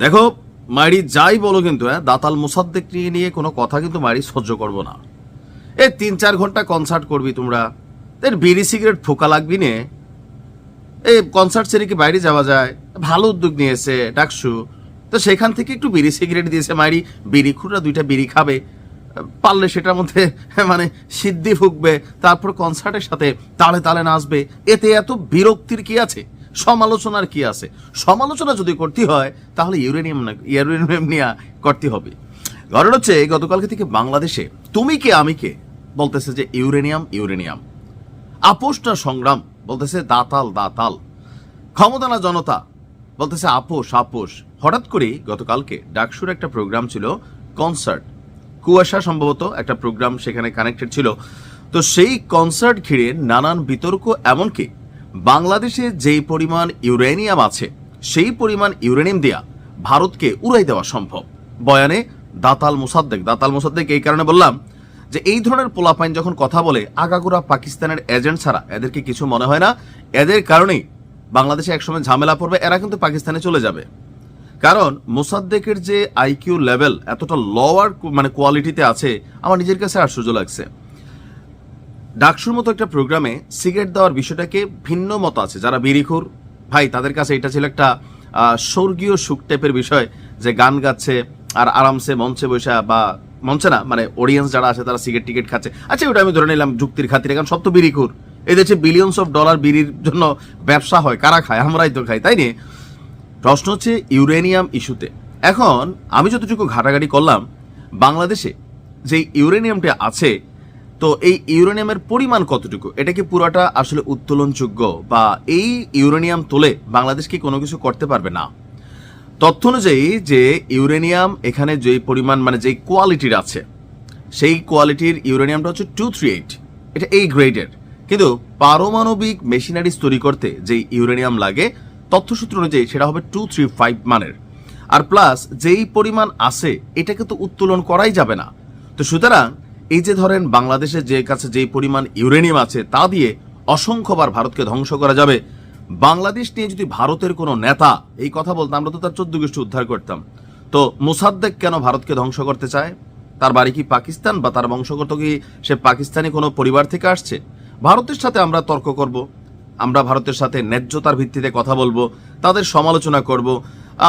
দেখো, মাইরি যাই বলো কিন্তু হ্যাঁ দাতাল মুসাদ্দেক নিয়ে নিয়ে কোনো কথা কিন্তু মাইরি সহ্য করব না। এই তিন চার ঘণ্টা কনসার্ট করবি তোমরা। এর বিড়ি সিগারেট ফোকা লাগবি নে। এই কনসার্ট ছেড়ে কি বাইরে যাওয়া যায়? ভালো উদ্যোগ নিয়েছে ডাকসু। তো সেখান থেকে একটু বিড়ি সিগারেট দিয়েছে মাইরি। বিড়ি খুঁড়া দুইটা বিড়ি খাবে। পারলে সেটার মধ্যে মানে সিদ্ধি ফুকবে। তারপর কনসার্টের সাথে তালে তালে নাচবে। এতে এত বিরক্তির কি আছে? সমালোচনার কি আছে? সমালোচনা যদি করতে হয়, তাহলে ইউরেনিয়াম না, ইউরেনিয়াম নিয়ে করতে হবে। ঘটনা হচ্ছে, গতকালকে থেকে বাংলাদেশে, তুমি কে, আমি কে? বলতেছে যে ইউরেনিয়াম ইউরেনিয়াম। আপোষটা সংগ্রাম, বলতেছে দাতাল দাতাল। ক্ষমতানা জনতা, বলতেছে আপোষ আপোষ। হঠাৎ করেই গতকালকে ডাকসুর একটা প্রোগ্রাম ছিল, কনসার্ট। কুয়াশা সম্ভবত একটা প্রোগ্রাম সেখানে কানেক্টেড ছিল। তো সেই কনসার্ট ঘিরে নানান বিতর্ক, এমনকি বাংলাদেশে যেই পরিমাণ ইউরেনিয়াম আছে, সেই পরিমাণ ইউরেনিয়াম দেয়া ভারতকে উড়াই দেওয়া সম্ভব। বয়ানে দাতাল মুসাদ্দেক দাতাল মুসাদ্দেক এই কারণে বললাম যে এই ধরনের পোলাপাইন যখন কথা বলে, আগাগোড়া পাকিস্তানের এজেন্ট ছাড়া এদেরকে কিছু মনে হয় না। এদের কারণেই বাংলাদেশে একসময় ঝামেলা পড়বে, এরা কিন্তু পাকিস্তানে চলে যাবে। কারণ মোসাদ্দেকের যে আইকিউ লেভেল এতটা লোয়ার মানে কোয়ালিটিতে আছে, আমার নিজের কাছে আশ্চর্য লাগছে। ডাকসুর মতো একটা প্রোগ্রামে সিগারেট দেওয়ার বিষয়টাকে ভিন্ন মত আছে। যারা বিড়িখুর, ভাই, তাদের কাছে এটা ছিল একটা স্বর্গীয় সুখ টাইপের বিষয় যে গান গাচ্ছে আর আরামসে মঞ্চে বসে বা মঞ্চে না মানে অডিয়েন্স যারা আছে তারা সিগারেট টিকিট খাচ্ছে। আচ্ছা ওটা আমি ধরে নিলাম যুক্তির খাতিরে, কারণ সব তো বিড়িখুর। এই দেশে বিলিয়নস অফ ডলার বিড়ির জন্য ব্যবসা হয়, কারা খায়? আমরাই তো খাই, তাই নিয়ে প্রশ্ন হচ্ছে ইউরেনিয়াম ইস্যুতে। এখন আমি যতটুকু ঘাটাঘাটি করলাম, বাংলাদেশে যে ইউরেনিয়ামটা আছে তো এই ইউরেনিয়ামের পরিমাণ কতটুকু? এটা কি পুরাটা আসলে উত্তোলনযোগ্য? বা এই ইউরেনিয়াম তোলে বাংলাদেশ কি কোনো কিছু করতে পারবে? না। তথ্য অনুযায়ী যে ইউরেনিয়াম এখানে যে পরিমাণ মানে যে কোয়ালিটির আছে, সেই কোয়ালিটির ইউরেনিয়ামটা হচ্ছে টু থ্রি এইট। এটা এই গ্রেডের। কিন্তু পারমাণবিক মেশিনারিজ তৈরি করতে যে ইউরেনিয়াম লাগে, তথ্যসূত্র অনুযায়ী সেটা হবে টু থ্রি ফাইভ মানের। আর প্লাস যেই পরিমাণ আছে, এটাকে তো উত্তোলন করাই যাবে না। তো সুতরাং এই যে ধরেন বাংলাদেশের যে কাছে যেই পরিমাণ ইউরেনিয়াম আছে, তা দিয়ে অসংখ্যবার ভারতকে ধ্বংস করা যাবে। বাংলাদেশ নিয়ে যদি ভারতের কোনো নেতা এই কথা বলতো, আমরা তো তার চোদ্দ গোষ্ঠী উদ্ধার করতাম। তো মোসাদ্দেক কেন ভারতকে ধ্বংস করতে চায়? তার বাড়ি কি পাকিস্তান বা তার বংশগত কি সে পাকিস্তানি কোনো পরিবার থেকে আসছে? ভারতের সাথে আমরা তর্ক করব, আমরা ভারতের সাথে ন্যায্যতার ভিত্তিতে কথা বলব, তাদের সমালোচনা করব,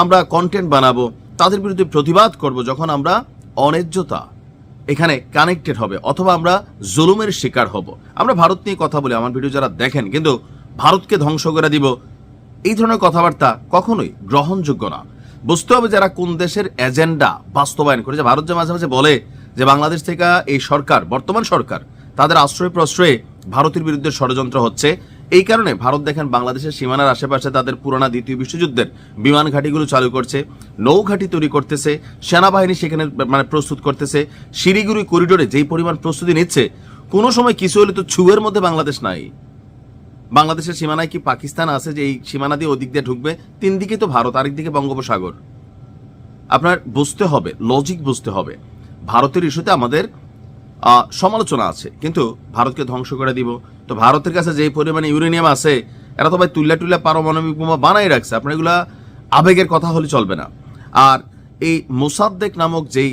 আমরা কন্টেন্ট বানাবো, তাদের বিরুদ্ধে প্রতিবাদ করব, যখন আমরা অন্যায্যতা এখানে কানেক্টেড হবে, অথবা আমরা জুলুমের শিকার হব। আমরা ভারত নিয়ে কথা বলি, আমার ভিডিও যারা দেখেন, কিন্তু ভারতকে ধ্বংস করে দিব এই ধরনের কথাবার্তা কখনোই গ্রহণযোগ্য না। বুঝতে হবে যারা কোন দেশের এজেন্ডা বাস্তবায়ন করেছে। ভারত যে মাঝে মাঝে বলে যে, বাংলাদেশ থেকে এই সরকার, বর্তমান সরকার, তাদের আশ্রয় প্রশ্রয়ে ভারতের বিরুদ্ধে ষড়যন্ত্র হচ্ছে। এই কারণে ভারত দেখেন বাংলাদেশের সীমানার আশেপাশে তাদের পুরানা দ্বিতীয় বিশ্বযুদ্ধের বিমান ঘাঁটিগুলো চালু করছে নৌ ঘাঁটি তৈরি করতেছে, সেনাবাহিনী সেখানে মানে প্রস্তুত করতেছে, শিলিগুড়ি করিডোরে যেই পরিমাণ প্রস্তুতি নিচ্ছে, কোনো সময় কিছু হলে তো ছুয়ের মধ্যে বাংলাদেশ নাই। বাংলাদেশের সীমানায় কি পাকিস্তান আছে যে এই সীমানা দিয়ে ওদিক দিয়ে ঢুকবে? তিন দিকে তো ভারত আরেক দিকে বঙ্গোপসাগর। আপনার বুঝতে হবে লজিক বুঝতে হবে। ভারতের ইস্যুতে আমাদের সমালোচনা আছে, কিন্তু ভারতকে ধ্বংস করে দিব তো ভারতের কাছে যে পরিমাণে ইউরেনিয়াম আছে, এরা তো ভাই তুল্লা টুল্লা পারমাণবিক বোমা বানাই রাখছে। আপনার এগুলা আবেগের কথা হলে চলবে না। আর এই মোসাদ্দেক নামক যেই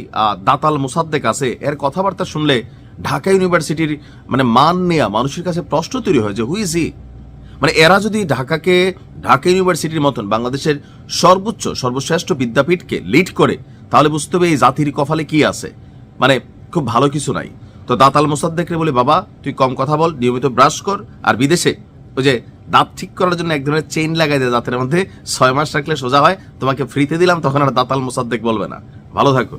দাতাল মোসাদ্দেক আছে, এর কথাবার্তা শুনলে ঢাকা ইউনিভার্সিটির মানে মান নেয়া মানুষের কাছে প্রশ্ন তৈরি হয় যে হুই ইজ হি মানে এরা যদি ঢাকাকে, ঢাকা ইউনিভার্সিটির মতন বাংলাদেশের সর্বোচ্চ, সর্বশ্রেষ্ঠ বিদ্যাপীঠকে লিড করে, তাহলে বুঝতে হবে এই জাতির কপালে কি আছে। মানে খুব ভালো কিছু নাই। তো দাঁতাল মোসাদ্দেকরে বলি, বাবা, তুই কম কথা বল, নিয়মিত ব্রাশ কর, আর বিদেশে ওই যে দাঁত ঠিক করার জন্য এক ধরনের চেইন লাগাই দেয় দাঁতের মধ্যে। ছয় মাস রাখলে সোজা হয়, তোমাকে ফ্রিতে দিলাম, তখন আর দাঁতাল মোসাদ্দেক বলবে না। ভালো থাকো।